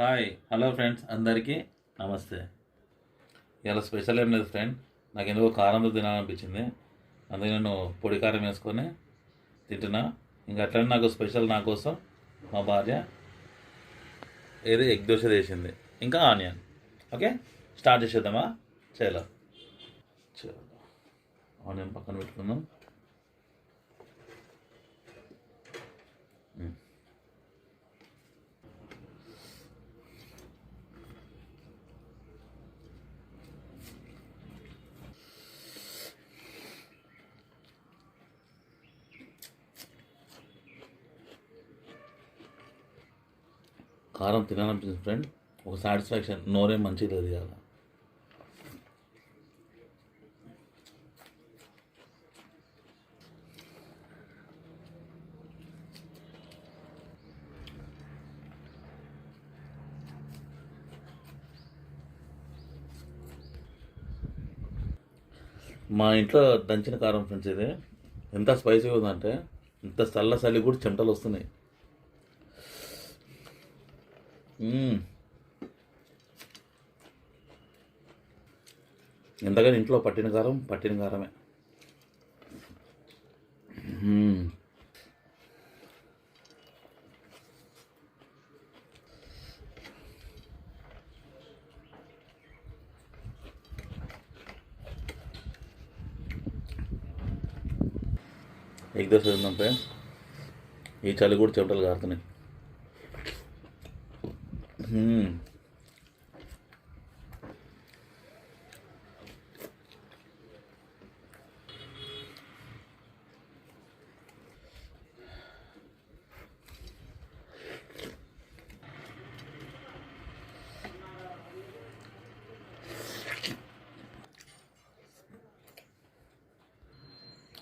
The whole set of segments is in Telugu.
హాయ్ హలో ఫ్రెండ్స్ అందరికీ నమస్తే. ఇలా స్పెషల్ ఏం లేదు ఫ్రెండ్ నాకు ఎందుకో కారంతో తినాలనిపించింది అందుకే నేను పొడి కారం వేసుకొని తింటున్నా. ఇంకా అట్లనే నాకు స్పెషల్ నా కోసం మా భార్య ఏది ఎగ్ దోశ చేసింది. ఇంకా ఆనియన్. ఓకే? స్టార్ట్ చేసేద్దామా? చేయాల ఆనియన్ పక్కన పెట్టుకుందాం. కారం తినాలనిపించింది ఫ్రెండ్ ఒక సాటిస్ఫాక్షన్ నోరే మంచిగా లేదు కదా మా ఇంట్లో దంచిన కారం ఫ్రెండ్స్ ఇది. ఎంత స్పైసీగా ఉందంటే ఇంత చల్ల చలి కూడా చెమటలు వస్తున్నాయి. ఎంతగానో ఇంట్లో పట్టిన కారం పట్టిన కారమే. ఎగ్ దోశ తిందాం ఫ్రెండ్స్ ఈ చలి కూడా చెమటలు కారుతున్నాయి. हम्म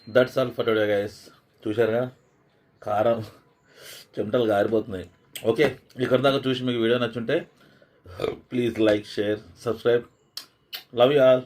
दट साल फटोड़ा गैस चूसर का। खार रहा हूँ। चिमटल गायरबोत ఓకే ఇక్కడ దాకా చూసి మీకు video నచ్చుంటే please like share subscribe love you all